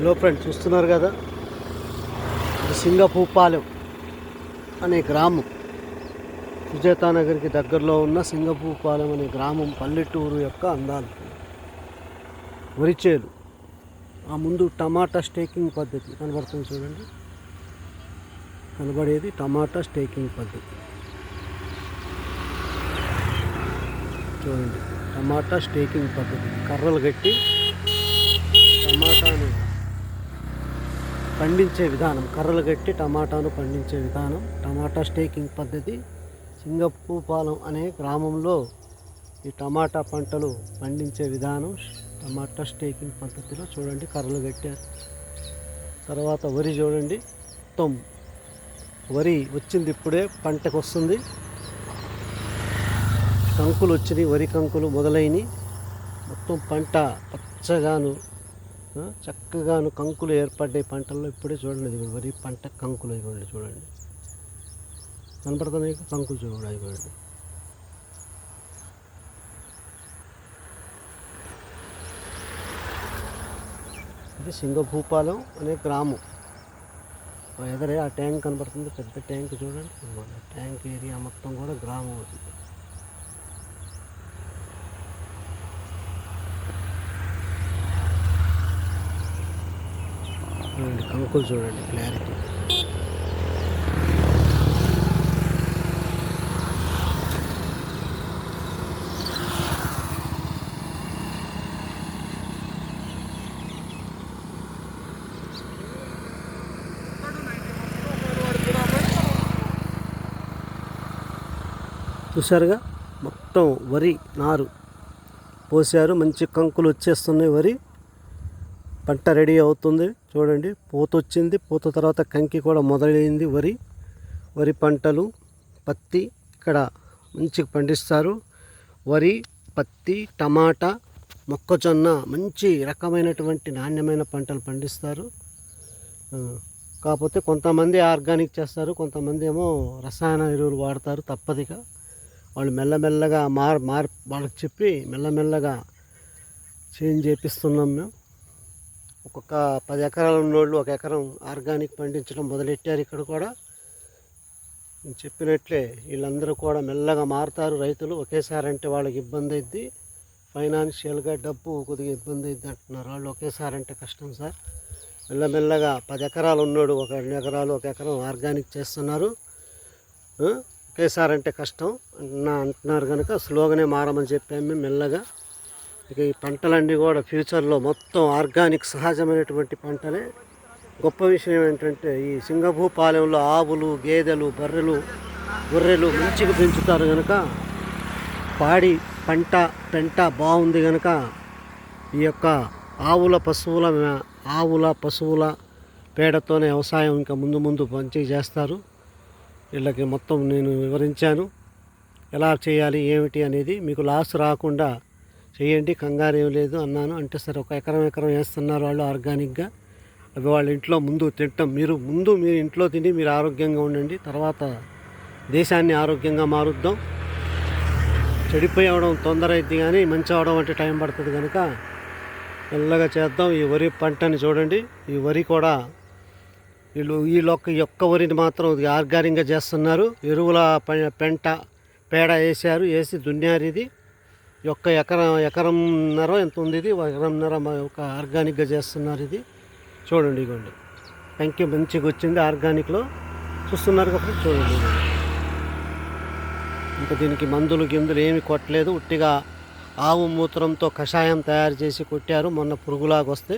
Hello friends చూస్తున్నారు కదా? సింగపూపాలెం అనే గ్రామం. సుజాతానగర్కి దగ్గరలో ఉన్న సింగపూపాలెం అనే గ్రామం పల్లెటూరు యొక్క అందాలు. వరిచేలు. ఆ ముందు టమాటా స్టేకింగ్ పద్ధతి కనబడుతుంది చూడండి. కనబడేది టమాటా స్టేకింగ్ పద్ధతి. చూడండి టమాటా స్టేకింగ్ పద్ధతి. కర్రలు కట్టి టమాటాను పండించే విధానం కర్రలు కట్టి టమాటాను పండించే విధానం టమాటా స్టేకింగ్ పద్ధతి సింగపూపాలెం అనే గ్రామంలో ఈ టమాటా పంటలు పండించే విధానం టమాటా స్టేకింగ్ పద్ధతిలో చూడండి కర్రలు కట్టారు తర్వాత వరి చూడండి. మొత్తం వరి వచ్చింది ఇప్పుడే పంటకు వస్తుంది. కంకులు వచ్చినాయి వరి కంకులు మొదలైనవి. మొత్తం పంట పచ్చగాను చక్కగాను కంకులు ఏర్పడ్డాయి పంటల్లో. ఇప్పుడే చూడండి ఇది వరి పంట కంకులు ఇవ్వండి చూడండి. కనపడుతున్నాయి? కంకులు చూడండి ఇవ్వండి ఇది సింగభూపాలెం అనే గ్రామం. ఆ ఎదరే ఆ ట్యాంక్ కనపడుతుంది పెద్ద ట్యాంక్ చూడండి. ట్యాంక్ ఏరియా మొత్తం కూడా గ్రామం అవుతుంది అంకుల్ కంకులు చూడండి క్లారిటీ చూసారుగా మొత్తం వరి నారు పోసారు మంచి కంకులు వచ్చేస్తున్నాయి వరి. పంట రెడీ అవుతుంది. చూడండి పూత వచ్చింది పూత తర్వాత కంకి కూడా మొదలైంది వరి. వరి పంటలు పత్తి ఇక్కడ మంచిగా పండిస్తారు. వరి పత్తి టమాటా మొక్కజొన్న మంచి రకమైనటువంటి నాణ్యమైన పంటలు పండిస్తారు. కాకపోతే కొంతమంది ఆర్గానిక్ చేస్తారు కొంతమంది ఏమో రసాయన ఎరువులు వాడతారు తప్పదిగా వాళ్ళు మెల్లమెల్లగా మార్ మార్ వాళ్ళకి చెప్పి మెల్లమెల్లగా చేంజ్ చేపిస్తున్నాం మేము. ఒక్కొక్క పది ఎకరాలు ఉన్నోళ్ళు ఒక ఎకరం ఆర్గానిక్ పండించడం మొదలెట్టారు ఇక్కడ కూడా. నేను చెప్పినట్లే వీళ్ళందరూ కూడా మెల్లగా మారుతారు రైతులు. ఒకేసారి అంటే వాళ్ళకి ఇబ్బంది అయింది ఫైనాన్షియల్గా డబ్బు కొద్దిగా ఇబ్బంది అయింది అంటున్నారు వాళ్ళు. ఒకేసారి అంటే కష్టం సార్. మెల్లమెల్లగా పది ఎకరాలు ఉన్నాడు ఒక రెండు ఎకరాలు ఒక ఎకరం ఆర్గానిక్ చేస్తున్నారు. ఒకేసారి అంటే కష్టం. అంటున్నా అంటున్నారు కనుక స్లోగానే మారమని చెప్పాము మెల్లగా. ఇక ఈ పంటలన్నీ కూడా ఫ్యూచర్లో మొత్తం ఆర్గానిక్ సహజమైనటువంటి పంటలే. గొప్ప విషయం ఏంటంటే ఈ సింగభూపాలెంలో ఆవులు గేదెలు బర్రెలు గొర్రెలు మంచిగా పెంచుతారు కనుక పాడి పంట పెంట బాగుంది కనుక ఈ యొక్క ఆవుల పశువుల ఆవుల పశువుల పేడతోనే వ్యవసాయం ఇంకా ముందు ముందు మంచిగా చేస్తారు. వీళ్ళకి మొత్తం నేను వివరించాను. ఎలా చేయాలి ఏమిటి అనేది మీకు లాస్ రాకుండా చేయండి కంగారు ఏం లేదు అన్నాను. అంటే సరే ఒక ఎకరం ఎకరం వేస్తున్నారు వాళ్ళు ఆర్గానిక్గా. అవి వాళ్ళ ఇంట్లో ముందు తింటాం. మీరు ముందు మీరు ఇంట్లో తిని మీరు ఆరోగ్యంగా ఉండండి. తర్వాత దేశాన్ని ఆరోగ్యంగా మారుద్దాం. చెడిపోయవడం తొందర అయింది కానీ మంచి అవడం అంటే టైం పడుతుంది కనుక మెల్లగా చేద్దాం. ఈ వరి పంటని చూడండి. ఈ వరి కూడా వీళ్ళు ఈ లొక్క యొక్క వరిని మాత్రం ఆర్గానిక్గా చేస్తున్నారు. ఎరువుల ప- పెంట పేడ వేసారు వేసి దున్నారు ఇది. ఈ ఒక్క ఎకరం ఎకరంన్నర ఎంత ఉంది ఇది? ఎకరంన్నర ఒక ఆర్గానిక్గా చేస్తున్నారు ఇది. చూడండి ఇగోండి. పెంకి మంచిగా వచ్చింది ఆర్గానిక్లో చూస్తున్నారు కాబట్టి చూడండి ఇంకా దీనికి మందులు గిందులు ఏమి కొట్టలేదు. ఉట్టిగా ఆవు మూత్రంతో కషాయం తయారు చేసి కొట్టారు. మొన్న పురుగులాగా వస్తే.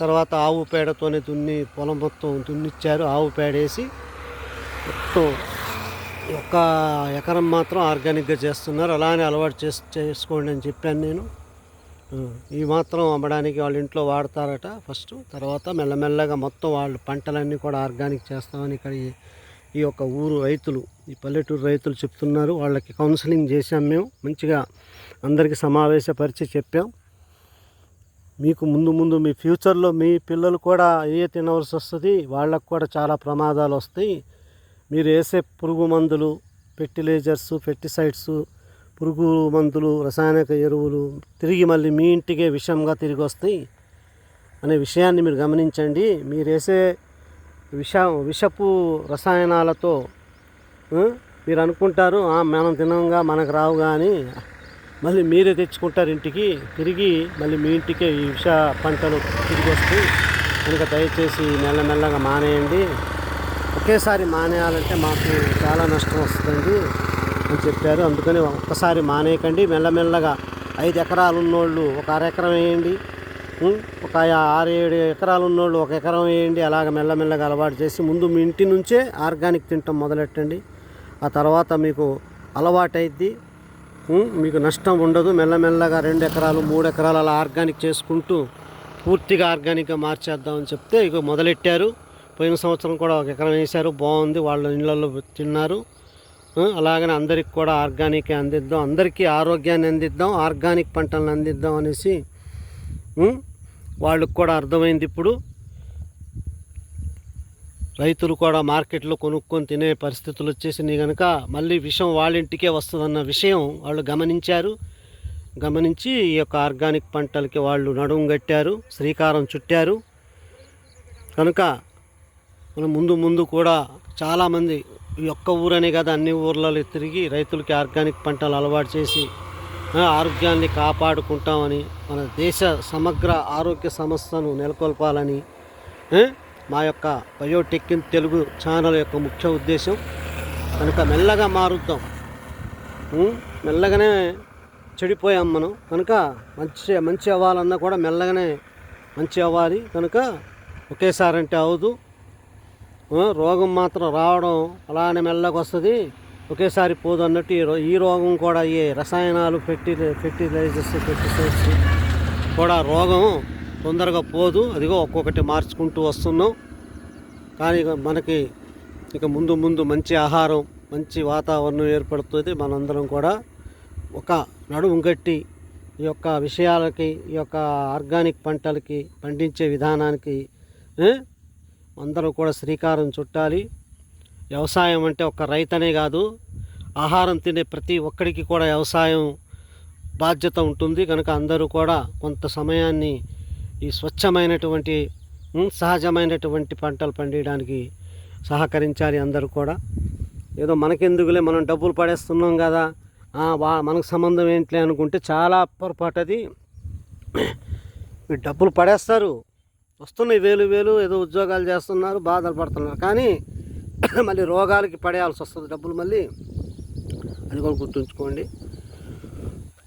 తర్వాత ఆవు పేడతోనే దున్ని పొలం మొత్తం దున్నిచ్చారు. ఆవు పేడ వేసి మొత్తం ఒక ఎకరం మాత్రం ఆర్గానిక్గా చేస్తున్నారు. అలానే అలవాటు చేసి చేసుకోండి అని చెప్పాను నేను. ఈ మాత్రం అమ్మడానికి వాళ్ళ ఇంట్లో వాడతారట ఫస్ట్. తర్వాత మెల్లమెల్లగా మొత్తం వాళ్ళు పంటలన్నీ కూడా ఆర్గానిక్ చేస్తామని ఇక్కడ ఈ- ఈ యొక్క ఊరు రైతులు ఈ పల్లెటూరు రైతులు చెప్తున్నారు. వాళ్ళకి కౌన్సిలింగ్ చేశాం మేము. మంచిగా అందరికీ సమావేశపరిచి చెప్పాం. మీకు ముందు ముందు మీ ఫ్యూచర్లో మీ పిల్లలు కూడా ఏ తినవలసి వస్తుంది వాళ్ళకు కూడా చాలా ప్రమాదాలు వస్తాయి. మీరు వేసే పురుగు మందులు ఫెర్టిలైజర్స్ ఫెర్టిసైడ్స్ పురుగు మందులు రసాయనిక ఎరువులు తిరిగి మళ్ళీ మీ ఇంటికే విషంగా తిరిగి వస్తాయి అనే విషయాన్ని మీరు గమనించండి. మీరు వేసే విష విషపు రసాయనాలతో మీరు అనుకుంటారు మనం తినంగా మనకు రావు కానీ మళ్ళీ మీరే తెచ్చుకుంటారు ఇంటికి. తిరిగి మళ్ళీ మీ ఇంటికే ఈ విష పంటలు తిరిగి వస్తాయి. కనుక దయచేసి మెల్లమెల్లగా మానేయండి. ఒకేసారి మానేయాలంటే మాకు చాలా నష్టం వస్తుందండి అని చెప్పారు. అందుకని ఒక్కసారి మానేయకండి. మెల్లమెల్లగా ఐదు ఎకరాలు ఉన్నోళ్ళు ఒక అర ఎకరం వేయండి. ఒక ఆరు ఏడు ఎకరాలు ఉన్నోళ్ళు ఒక ఎకరం వేయండి. అలాగ మెల్లమెల్లగా అలవాటు చేసి ముందు మీ ఇంటి నుంచే ఆర్గానిక్ తింటాం మొదలెట్టండి. ఆ తర్వాత మీకు అలవాటైద్ది. మీకు నష్టం ఉండదు. మెల్లమెల్లగా రెండు ఎకరాలు మూడు ఎకరాలు అలా ఆర్గానిక్ చేసుకుంటూ పూర్తిగా ఆర్గానిక్గా మార్చేద్దామని చెప్తే ఇక మొదలెట్టారు. పోయిన సంవత్సరం కూడా ఒక ఎకరం వేశారు. బాగుంది. వాళ్ళ ఇళ్ళల్లో తిన్నారు. అలాగనే అందరికి కూడా ఆర్గానిక్ అందిద్దాం. అందరికీ ఆరోగ్యాన్ని అందిద్దాం. ఆర్గానిక్ పంటలను అందిద్దాం అనేసి వాళ్ళకు కూడా అర్థమైంది ఇప్పుడు. రైతులు కూడా మార్కెట్లో కొనుక్కొని తినే పరిస్థితులు వచ్చేసినాయి కనుక మళ్ళీ విషయం వాళ్ళ ఇంటికే వస్తుందన్న విషయం వాళ్ళు గమనించారు. గమనించి ఈ యొక్క ఆర్గానిక్ పంటలకి వాళ్ళు నడుము కట్టారు. శ్రీకారం చుట్టారు. కనుక మనం ముందు ముందు కూడా చాలామంది ఈ ఒక్క ఊరనే కదా అన్ని ఊర్లలో తిరిగి రైతులకి ఆర్గానిక్ పంటలు అలవాటు చేసి ఆరోగ్యాన్ని కాపాడుకుంటామని మన దేశ సమగ్ర ఆరోగ్య సమస్యను నెలకొల్పాలని మా యొక్క బయోటెక్ ఇన్ తెలుగు ఛానల్ యొక్క ముఖ్య ఉద్దేశం. కనుక మెల్లగా మారుద్దాం. మెల్లగానే చెడిపోయాం మనం. కనుక మంచి మంచి అవ్వాలన్నా కూడా మెల్లగానే మంచి అవ్వాలి. కనుక ఒకేసారి అంటే అవదు. రోగం మాత్రం రావడం అలానే మెల్లగా వస్తుంది. ఒకేసారి పోదు అన్నట్టు ఈ రో- ఈ రోగం కూడా ఈ రసాయనాలు ఫెర్టి ఫెర్టిలైజర్స్ పెస్టిసైడ్స్ కూడా రోగం తొందరగా పోదు. అదిగో ఒక్కొక్కటి మార్చుకుంటూ వస్తున్నాం. కానీ మనకి ఇక ముందు ముందు మంచి ఆహారం మంచి వాతావరణం ఏర్పడుతుంది. మనందరం కూడా ఒక నడుము గట్టి ఈ యొక్క విషయాలకి ఈ యొక్క ఆర్గానిక్ పంటలకి పండించే విధానానికి అందరూ కూడా శ్రీకారం చుట్టాలి. వ్యవసాయం అంటే ఒక రైతనే కాదు ఆహారం తినే ప్రతి ఒక్కడికి కూడా వ్యవసాయం బాధ్యత ఉంటుంది. కనుక అందరూ కూడా కొంత సమయాన్ని ఈ స్వచ్ఛమైనటువంటి సహజమైనటువంటి పంటలు పండించడానికి సహకరించాలి అందరూ కూడా. ఏదో మనకెందుకులే మనం డబ్బులు పడేస్తున్నాం కదా. వా మనకు సంబంధం ఏంటిలే అనుకుంటే చాలా పొరపాటు అది డబ్బులు పడేస్తారు. వస్తున్నాయి వేలు వేలు ఏదో ఉద్యోగాలు చేస్తున్నారు బాధలు పడుతున్నారు. కానీ మళ్ళీ రోగాలకి పడేయాల్సి వస్తుంది డబ్బులు మళ్ళీ. అది కూడా గుర్తుంచుకోండి.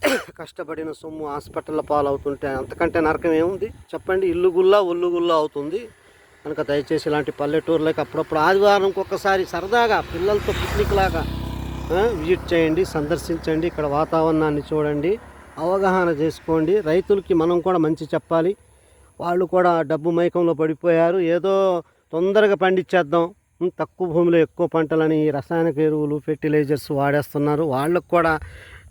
కష్టపడిన సొమ్ము హాస్పిటల్లో పాలవుతుంటే అంతకంటే నరకం ఏముంది? చెప్పండి. ఇల్లు గుల్లా ఒళ్ళు గుల్లా అవుతుంది. కనుక దయచేసి ఇలాంటి పల్లెటూరులకు అప్పుడప్పుడు ఆదివారంకి ఒక్కసారి సరదాగా పిల్లలతో పిక్నిక్ లాగా విజిట్ చేయండి సందర్శించండి. ఇక్కడ వాతావరణాన్ని చూడండి. అవగాహన చేసుకోండి. రైతులకి మనం కూడా మంచి చెప్పాలి. వాళ్ళు కూడా డబ్బు మైకంలో పడిపోయారు. ఏదో తొందరగా పండించేద్దాం. తక్కువ భూమిలో ఎక్కువ పంటలని ఈ రసాయనిక ఎరువులు ఫెర్టిలైజర్స్ వాడేస్తున్నారు. వాళ్ళకు కూడా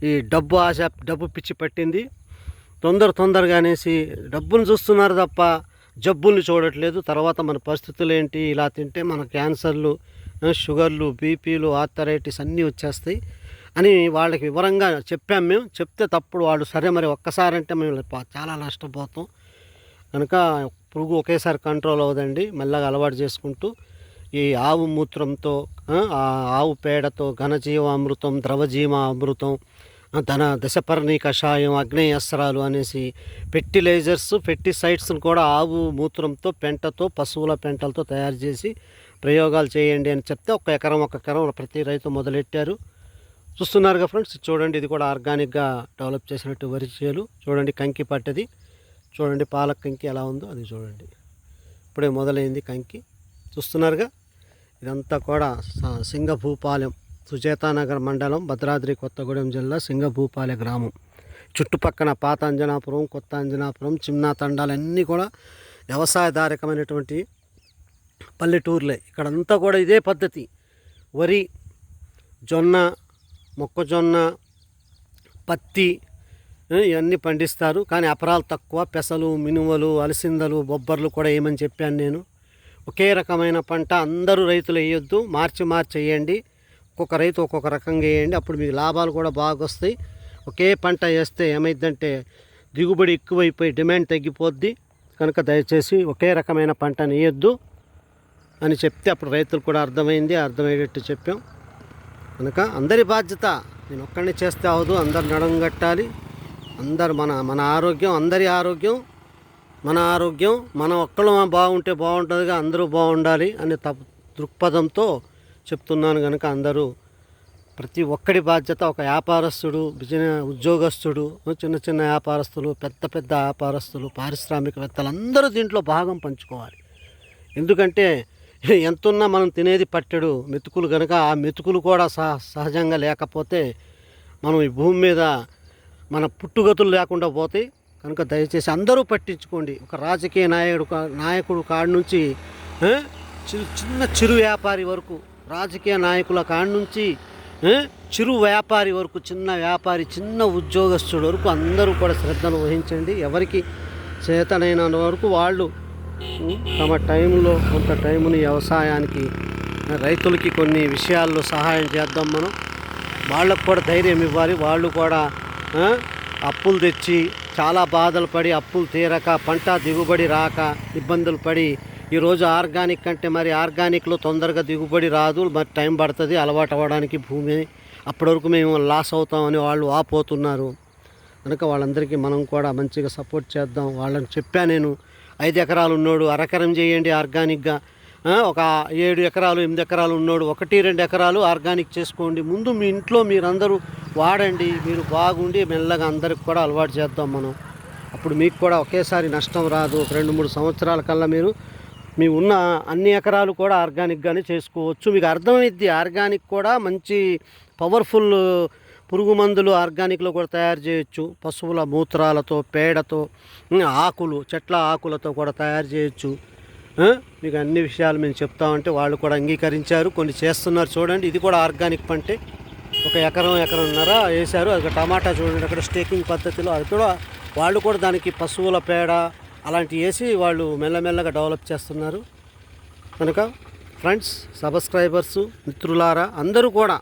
ఈ డబ్బు ఆశ డబ్బు పిచ్చి పట్టింది. తొందర తొందరగా అనేసి డబ్బును చూస్తున్నారు తప్ప జబ్బుల్ని చూడట్లేదు. తర్వాత మన పరిస్థితులు ఏంటి? ఇలా తింటే మన క్యాన్సర్లు షుగర్లు బీపీలు ఆర్థరైటిస్ అన్నీ వచ్చేస్తాయి అని వాళ్ళకి వివరంగా చెప్పాము మేము. చెప్తే తప్పుడు వాళ్ళు సరే మరి ఒక్కసారంటే మేము పా- చాలా నష్టపోతాం. కనుక పురుగు ఒకేసారి కంట్రోల్ అవ్వదండి. మెల్లగా అలవాటు చేసుకుంటూ ఈ ఆవు మూత్రంతో ఆ, ఆవు పేడతో ఘనజీవామృతం ద్రవజీవ అమృతం తన ధన దశపర్ణి కషాయం అగ్నేయ అస్త్రాలు అనేసి ఫెర్టిలైజర్స్ పెస్టిసైడ్స్ని కూడా ఆవు మూత్రంతో పెంటతో పశువుల పెంటలతో తయారు చేసి ప్రయోగాలు చేయండి అని చెప్తే ఒక ఎకరం ఒక ఎకరం ప్రతి రైతు మొదలెట్టారు. చూస్తున్నారుగా ఫ్రెండ్స్ చూడండి ఇది కూడా ఆర్గానిక్గా డెవలప్ చేసినట్టు వరి చేలు. చూడండి కంకి పట్టది చూడండి పాలక్ కంకి ఎలా ఉందో అది చూడండి. ఇప్పుడే మొదలైంది కంకి. చూస్తున్నారుగా? ఇదంతా కూడా సింగభూపాలెం సుచేతానగర్ మండలం భద్రాద్రి కొత్తగూడెం జిల్లా సింగభూపాలె గ్రామం. చుట్టుపక్కన పాత అంజనాపురం కొత్త అంజనాపురం చిన్న తండాలన్నీ కూడా వ్యవసాయధారకమైనటువంటి పల్లెటూర్లే. ఇక్కడంతా కూడా ఇదే పద్ధతి. వరి జొన్న మొక్కజొన్న పత్తి ఇవన్నీ పండిస్తారు. కానీ అపరాలు తక్కువ. పెసలు మినువలు అలసిందలు బొబ్బర్లు కూడా ఏమని చెప్పాను నేను. ఒకే రకమైన పంట అందరూ రైతులు వేయొద్దు. మార్చి మార్చి వేయండి. ఒక్కొక్క రైతు ఒక్కొక్క రకంగా వేయండి. అప్పుడు మీకు లాభాలు కూడా బాగా వస్తాయి. ఒకే పంట వేస్తే ఏమైందంటే దిగుబడి ఎక్కువైపోయి డిమాండ్ తగ్గిపోద్ది. కనుక దయచేసి ఒకే రకమైన పంట వేయొద్దు అని చెప్తే అప్పుడు రైతులు కూడా అర్థమైంది. అర్థమయ్యేటట్టు చెప్పాం. కనుక అందరి బాధ్యత. నేను ఒక్కడిని చేస్తే అవదు అందరు నడంగట్టాలి అందరు మన మన ఆరోగ్యం అందరి ఆరోగ్యం మన ఆరోగ్యం మన ఒక్కళ్ళం బాగుంటే బాగుంటుందిగా అందరూ బాగుండాలి అనే తప్ దృక్పథంతో చెప్తున్నాను కనుక అందరూ ప్రతి ఒక్కడి బాధ్యత ఒక వ్యాపారస్తుడు బిజినెస్ ఉద్యోగస్తుడు చిన్న చిన్న వ్యాపారస్తులు పెద్ద పెద్ద వ్యాపారస్తులు పారిశ్రామికవేత్తలు అందరూ దీంట్లో భాగం పంచుకోవాలి. ఎందుకంటే ఎంతున్నా మనం తినేది పట్టెడు మెతుకులు కనుక ఆ మెతుకులు కూడా సహ సహజంగా లేకపోతే మనం ఈ భూమి మీద మన పుట్టుగతులు లేకుండా పోతాయి. కనుక దయచేసి అందరూ పట్టించుకోండి. ఒక రాజకీయ నాయకుడు కా- నాయకుడు కాడి నుంచి చి- చిన్న చిరు వ్యాపారి వరకు రాజకీయ నాయకుల కాడి నుంచి చిరు వ్యాపారి వరకు చిన్న వ్యాపారి చిన్న ఉద్యోగస్తుడు వరకు అందరూ కూడా శ్రద్ధను వహించండి. ఎవరికి చేతనైన వరకు వాళ్ళు తమ టైంలో కొంత టైంని వ్యవసాయానికి రైతులకి కొన్ని విషయాల్లో సహాయం చేద్దాం మనం. వాళ్ళకు కూడా ధైర్యం ఇవ్వాలి. వాళ్ళు కూడా అప్పులు తెచ్చి చాలా బాధలు పడి అప్పులు తీరక పంట దిగుబడి రాక ఇబ్బందులు పడి ఈరోజు ఆర్గానిక్ కంటే మరి ఆర్గానిక్లో తొందరగా దిగుబడి రాదు మరి టైం పడుతుంది అలవాటు అవ్వడానికి భూమి అప్పటి వరకు మేము లాస్ అవుతామని వాళ్ళు ఆపోతున్నారు. కనుక వాళ్ళందరికీ మనం కూడా మంచిగా సపోర్ట్ చేద్దాం. వాళ్ళని చెప్పా నేను ఐదు ఎకరాలు ఉన్నాడు అరకరం చేయండి ఆర్గానిక్గా. ఒక ఏడు ఎకరాలు ఎనిమిది ఎకరాలు ఉన్నోడు ఒకటి రెండు ఎకరాలు ఆర్గానిక్ చేసుకోండి. ముందు మీ ఇంట్లో మీరందరూ వాడండి మీరు బాగుండి మెల్లగా అందరికి కూడా అలవాటు చేద్దాం మనం. అప్పుడు మీకు కూడా ఒకేసారి నష్టం రాదు. ఒక రెండు మూడు సంవత్సరాల కల్లా మీరు మీ ఉన్న అన్ని ఎకరాలు కూడా ఆర్గానిక్గానే చేసుకోవచ్చు. మీకు అర్థమైద్ది ఆర్గానిక్ కూడా మంచి పవర్ఫుల్ పురుగు మందులు ఆర్గానిక్లో కూడా తయారు చేయొచ్చు. పశువుల మూత్రాలతో పేడతో ఆకులు చెట్ల ఆకులతో కూడా తయారు చేయొచ్చు. మీకు అన్ని విషయాలు మేము చెప్తామంటే వాళ్ళు కూడా అంగీకరించారు కొన్ని చేస్తున్నారు చూడండి. ఇది కూడా ఆర్గానిక్ పంటే. ఒక ఎకరం ఎకరంన్నర వేశారు. అది టమాటా చూడండి అక్కడ స్టేకింగ్ పద్ధతిలో. అది కూడా వాళ్ళు కూడా దానికి పశువుల పేడ అలాంటివి వేసి వాళ్ళు మెల్లమెల్లగా డెవలప్ చేస్తున్నారు. కనుక ఫ్రెండ్స్ సబ్స్క్రైబర్సు మిత్రులారా అందరూ కూడా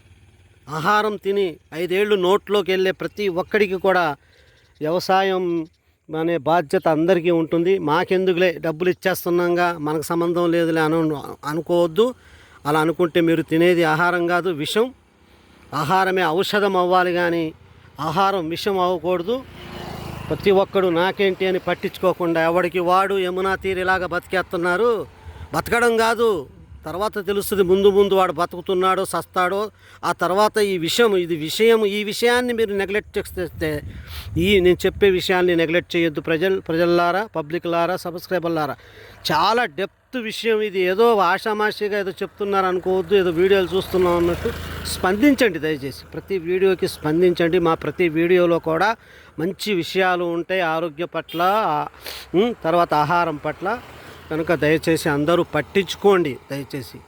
ఆహారం తిని ఐదేళ్ళు నోట్లోకి వెళ్ళే ప్రతి ఒక్కడికి కూడా వ్యవసాయం అనే బాధ్యత అందరికీ ఉంటుంది. మాకెందుకులే? డబ్బులు ఇచ్చేస్తున్నాగా. మనకు సంబంధం లేదులే అను అనుకోవద్దు. అలా అనుకుంటే మీరు తినేది ఆహారం కాదు విషం. ఆహారమే ఔషధం అవ్వాలి కానీ ఆహారం విషం అవ్వకూడదు. ప్రతి ఒక్కడు నాకేంటి అని పట్టించుకోకుండా ఎవడికి వాడు యమునా తీరిలాగా బతికేస్తున్నారు బతకడం కాదు. తర్వాత తెలుస్తుంది ముందు ముందు వాడు బతుకుతున్నాడో సస్తాడో. ఆ తర్వాత ఈ విషయం ఇది విషయం ఈ విషయాన్ని మీరు నెగ్లెక్ట్ చేస్తే ఈ నేను చెప్పే విషయాన్ని నెగ్లెక్ట్ చేయొద్దు ప్రజలు ప్రజల్లారా పబ్లిక్లారా సబ్స్క్రైబర్లారా చాలా డెప్త్ విషయం ఇది. ఏదో ఆషామాషిగా ఏదో చెప్తున్నారు అనుకోవద్దు ఏదో వీడియోలు చూస్తున్నాం అన్నట్టు స్పందించండి దయచేసి. ప్రతి వీడియోకి స్పందించండి. మా ప్రతి వీడియోలో కూడా మంచి విషయాలు ఉంటాయి. ఆరోగ్య పట్ల తర్వాత ఆహారం పట్ల. కనుక దయచేసి అందరూ పట్టించుకోండి దయచేసి.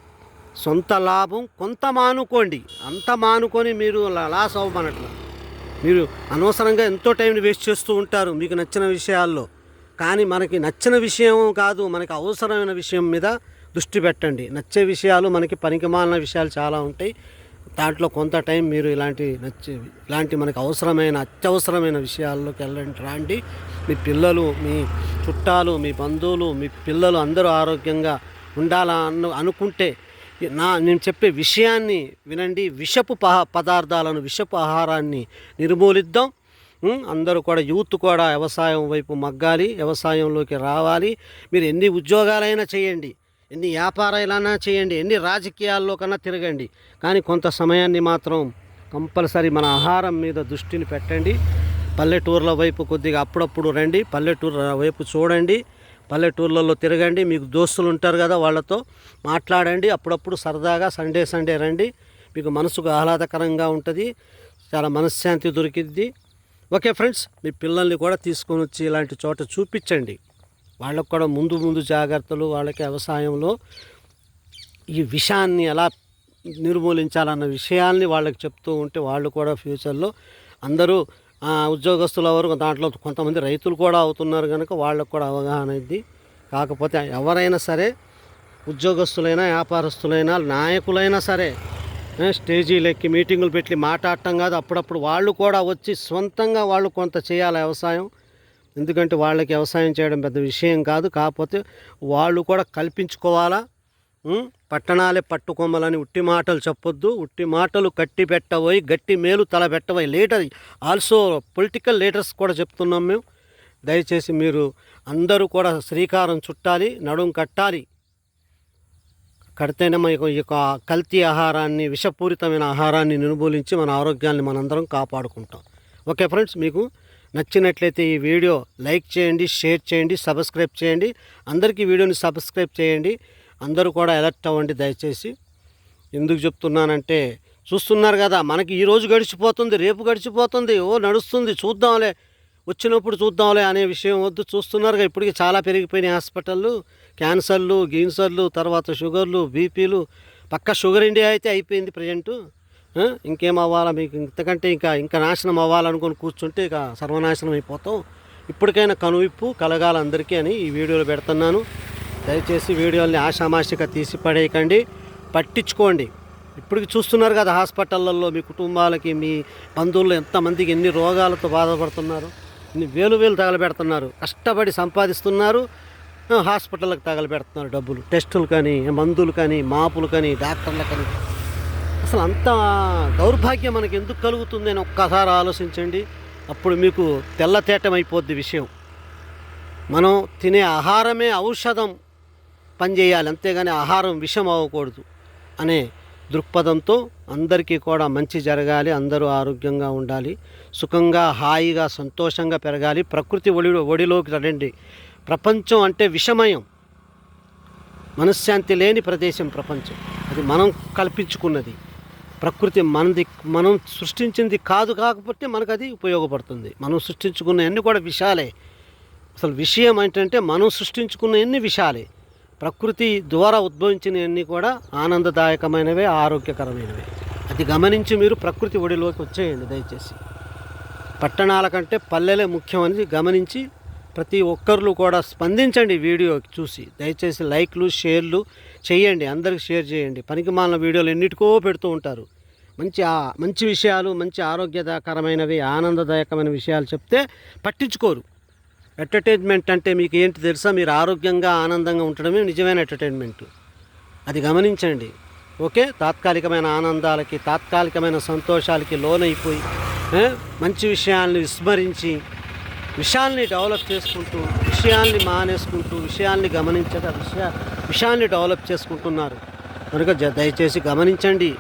సొంత లాభం కొంత మానుకోండి. అంత మానుకొని మీరు లాస్ అవ్వమనట్లు. మీరు అనవసరంగా ఎంతో టైంని వేస్ట్ చేస్తూ ఉంటారు మీకు నచ్చిన విషయాల్లో. కానీ మనకి నచ్చిన విషయం కాదు మనకి అవసరమైన విషయం మీద దృష్టి పెట్టండి. నచ్చే విషయాలు మనకి పనికిమాలిన విషయాలు చాలా ఉంటాయి. దాంట్లో కొంత టైం మీరు ఇలాంటి నచ్చే ఇలాంటి మనకు అవసరమైన అత్యవసరమైన విషయాల్లోకి వెళ్ళండి రాండి. మీ పిల్లలు మీ చుట్టాలు మీ బంధువులు మీ పిల్లలు అందరూ ఆరోగ్యంగా ఉండాలా అను అనుకుంటే నా నేను చెప్పే విషయాన్ని వినండి. విషపు పహ పదార్థాలను విషపు ఆహారాన్ని నిర్మూలిద్దాం. అందరూ కూడా యూత్ కూడా వ్యవసాయం వైపు మగ్గాలి వ్యవసాయంలోకి రావాలి. మీరు ఎన్ని ఉద్యోగాలైనా చేయండి. ఎన్ని వ్యాపారాలైనా చేయండి ఎన్ని రాజకీయాల్లో కన్నా తిరగండి. కానీ కొంత సమయాన్ని మాత్రం కంపల్సరీ మన ఆహారం మీద దృష్టిని పెట్టండి. పల్లెటూర్ల వైపు కొద్దిగా అప్పుడప్పుడు రండి పల్లెటూరు వైపు చూడండి పల్లెటూర్లలో తిరగండి. మీకు దోస్తులు ఉంటారు కదా వాళ్ళతో మాట్లాడండి అప్పుడప్పుడు సరదాగా సండే సండే రండి. మీకు మనసుకు ఆహ్లాదకరంగా ఉంటుంది చాలా మనశ్శాంతి దొరికిద్ది. ఓకే ఫ్రెండ్స్ మీ పిల్లల్ని కూడా తీసుకొని వచ్చి ఇలాంటి చోట చూపించండి. వాళ్ళకు కూడా ముందు ముందు జాగ్రత్తలు వాళ్ళకి వ్యవసాయంలో ఈ విషయాన్ని ఎలా నిర్మూలించాలన్న విషయాల్ని వాళ్ళకి చెప్తూ ఉంటే వాళ్ళు కూడా ఫ్యూచర్లో అందరూ ఆ, ఉద్యోగస్తుల వరకు దాంట్లో కొంతమంది రైతులు కూడా అవుతున్నారు కనుక వాళ్ళకు కూడా అవగాహన అయింది కాకపోతే ఎవరైనా సరే ఉద్యోగస్తులైనా వ్యాపారస్తులైనా నాయకులైనా సరే స్టేజీలు ఎక్కి మీటింగులు పెట్టి మాట్లాడటం కాదు. అప్పుడప్పుడు వాళ్ళు కూడా వచ్చి సొంతంగా వాళ్ళు కొంత చేయాలి వ్యవసాయం. ఎందుకంటే వాళ్ళకి వ్యవసాయం చేయడం పెద్ద విషయం కాదు. కాకపోతే వాళ్ళు కూడా కల్పించుకోవాలా? పట్టణాలే పట్టుకొమ్మలని ఉట్టి మాటలు చెప్పొద్దు. ఉట్టి మాటలు కట్టి పెట్టబోయి గట్టి మేలు తల పెట్టబోయి లీడర్ ఆల్సో పొలిటికల్ లీడర్స్ కూడా చెప్తున్నాం మేము. దయచేసి మీరు అందరూ కూడా శ్రీకారం చుట్టాలి నడుం కట్టాలి. కడితేనే మనకు ఈ యొక్క కల్తీ ఆహారాన్ని విషపూరితమైన ఆహారాన్ని నిర్మూలించి మన ఆరోగ్యాన్ని మనందరం కాపాడుకుంటాం. ఓకే ఫ్రెండ్స్ మీకు నచ్చినట్లయితే ఈ వీడియో లైక్ చేయండి షేర్ చేయండి సబ్స్క్రైబ్ చేయండి. అందరికీ వీడియోని సబ్స్క్రైబ్ చేయండి. అందరూ కూడా అలర్ట్ అవ్వండి దయచేసి. ఎందుకు చెప్తున్నానంటే చూస్తున్నారు కదా మనకి ఈరోజు గడిచిపోతుంది రేపు గడిచిపోతుంది ఓ నడుస్తుంది చూద్దాంలే వచ్చినప్పుడు చూద్దాంలే అనే విషయం వద్దు. చూస్తున్నారుగా ఇప్పటికి చాలా పెరిగిపోయినాయి హాస్పిటళ్ళు. క్యాన్సర్లు గీన్సర్లు తర్వాత షుగర్లు బీపీలు. పక్క షుగర్ ఇండియా అయితే అయిపోయింది ప్రజెంటు ఇంకేం అవ్వాలా? మీకు ఇంతకంటే ఇంకా ఇంకా నాశనం అవ్వాలనుకొని కూర్చుంటే ఇక సర్వనాశనం అయిపోతాం. ఇప్పటికైనా కనువిప్పు కలగాలి అందరికీ అని ఈ వీడియోలు పెడుతున్నాను. దయచేసి వీడియోల్ని ఆషామాషిగా తీసి పడేయకండి పట్టించుకోండి. ఇప్పటికి చూస్తున్నారు కదా హాస్పిటళ్ళల్లో మీ కుటుంబాలకి మీ బంధువులు ఎంతమందికి ఎన్ని రోగాలతో బాధపడుతున్నారు ఇన్ని వేలు వేలు తగలబెడుతున్నారు కష్టపడి సంపాదిస్తున్నారు హాస్పిటళ్ళకి తగలబెడుతున్నారు డబ్బులు. టెస్టులు కానీ మందులు కానీ మాపులు కానీ డాక్టర్లు కానీ. అసలు అంత దౌర్భాగ్యం మనకి ఎందుకు కలుగుతుంది అని ఒక్కసారి ఆలోచించండి. అప్పుడు మీకు తెల్లతేటం అయిపోద్ది విషయం. మనం తినే ఆహారమే ఔషధం పనిచేయాలి అంతేగాని ఆహారం విషం అవ్వకూడదు అనే దృక్పథంతో అందరికీ కూడా మంచి జరగాలి అందరూ ఆరోగ్యంగా ఉండాలి సుఖంగా హాయిగా సంతోషంగా పెరగాలి ప్రకృతి ఒడి ఒడిలోకి రండి. ప్రపంచం అంటే విషమయం. మనశ్శాంతి లేని ప్రదేశం ప్రపంచం. అది మనం కల్పించుకున్నది. ప్రకృతి మనది మనం సృష్టించింది కాదు కాకపోతే మనకు అది ఉపయోగపడుతుంది. మనం సృష్టించుకున్న అన్ని కూడా విషాలే అసలు విషయం ఏంటంటే మనం సృష్టించుకున్న ఎన్ని విషయాలే ప్రకృతి ద్వారా ఉద్భవించినవన్నీ కూడా ఆనందదాయకమైనవే ఆరోగ్యకరమైనవే. అది గమనించి మీరు ప్రకృతి ఒడిలోకి వచ్చేయండి దయచేసి. పట్టణాల కంటే పల్లెలే ముఖ్యమని గమనించి ప్రతి ఒక్కరు కూడా స్పందించండి వీడియో చూసి. దయచేసి లైక్లు షేర్లు చేయండి. అందరికి షేర్ చేయండి. పనికి మాలిన వీడియోలు ఎన్నిటికో పెడుతూ ఉంటారు. మంచి మంచి విషయాలు మంచి ఆరోగ్యకరమైనవి ఆనందదాయకమైన విషయాలు చెప్తే పట్టించుకోరు. ఎంటర్టైన్మెంట్ అంటే మీకు ఏంటి తెలుసా? మీరు ఆరోగ్యంగా ఆనందంగా ఉండడమే నిజమైన ఎంటర్టైన్మెంట్ అది గమనించండి. ఓకే? తాత్కాలికమైన ఆనందాలకి తాత్కాలికమైన సంతోషాలకి లోనైపోయి మంచి విషయాల్ని విస్మరించి విషయాల్ని డెవలప్ చేసుకుంటూ విషయాల్ని మానేసుకుంటూ విషయాల్ని గమనించక విషయ విషయాల్ని డెవలప్ చేసుకుంటున్నారు. కనుక జ- దయచేసి గమనించండి.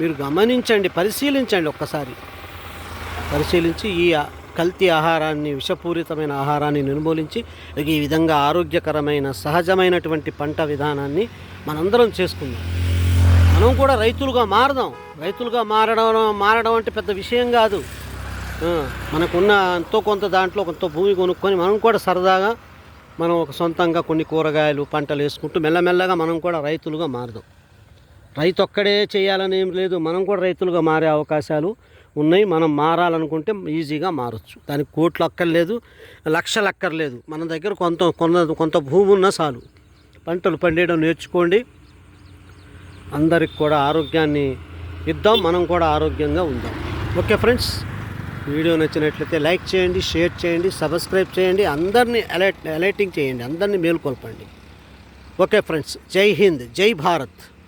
మీరు గమనించండి పరిశీలించండి ఒక్కసారి. పరిశీలించి ఈ కల్తీ ఆహారాన్ని విషపూరితమైన ఆహారాన్ని నిర్మూలించి ఈ విధంగా ఆరోగ్యకరమైన సహజమైనటువంటి పంట విధానాన్ని మనందరం చేసుకుందాం. మనం కూడా రైతులుగా మారదాం. రైతులుగా మారడం మారడం అంటే పెద్ద విషయం కాదు. మనకున్న ఎంతో కొంత దాంట్లో కొంత భూమి కొనుక్కొని మనం కూడా సరదాగా మనం ఒక సొంతంగా కొన్ని కూరగాయలు పంటలు వేసుకుంటూ మెల్లమెల్లగా మనం కూడా రైతులుగా మారదాం. రైతు ఒక్కడే చేయాలని ఏం లేదు. మనం కూడా రైతులుగా మారే అవకాశాలు ఉన్నాయి. మనం మారాలనుకుంటే ఈజీగా మారచ్చు. దానికి కోట్లు అక్కర్లేదు లక్షలు అక్కర్లేదు. మన దగ్గర కొంత కొంత కొంత భూమి ఉన్నా చాలు. పంటలు పండేయడం నేర్చుకోండి. అందరికి కూడా ఆరోగ్యాన్ని ఇద్దాం. మనం కూడా ఆరోగ్యంగా ఉందాం. ఓకే ఫ్రెండ్స్ వీడియో నచ్చినట్లయితే లైక్ చేయండి షేర్ చేయండి సబ్స్క్రైబ్ చేయండి. అందరినీ అలైట్ అలైటింగ్ చేయండి. అందరినీ మేల్కొల్పండి. ఓకే ఫ్రెండ్స్ జై హింద్ జై భారత్.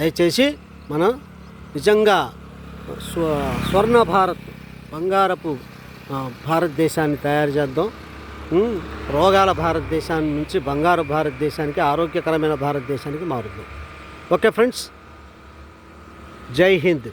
దయచేసి మనం నిజంగా స్వ స్వర్ణ భారత్ బంగారపు భారతదేశాన్ని తయారు చేద్దాం. రోగాల భారతదేశాన్ని నుంచి బంగారు భారతదేశానికి ఆరోగ్యకరమైన భారతదేశానికి మారుద్దాం. ఓకే ఫ్రెండ్స్ జై హింద్.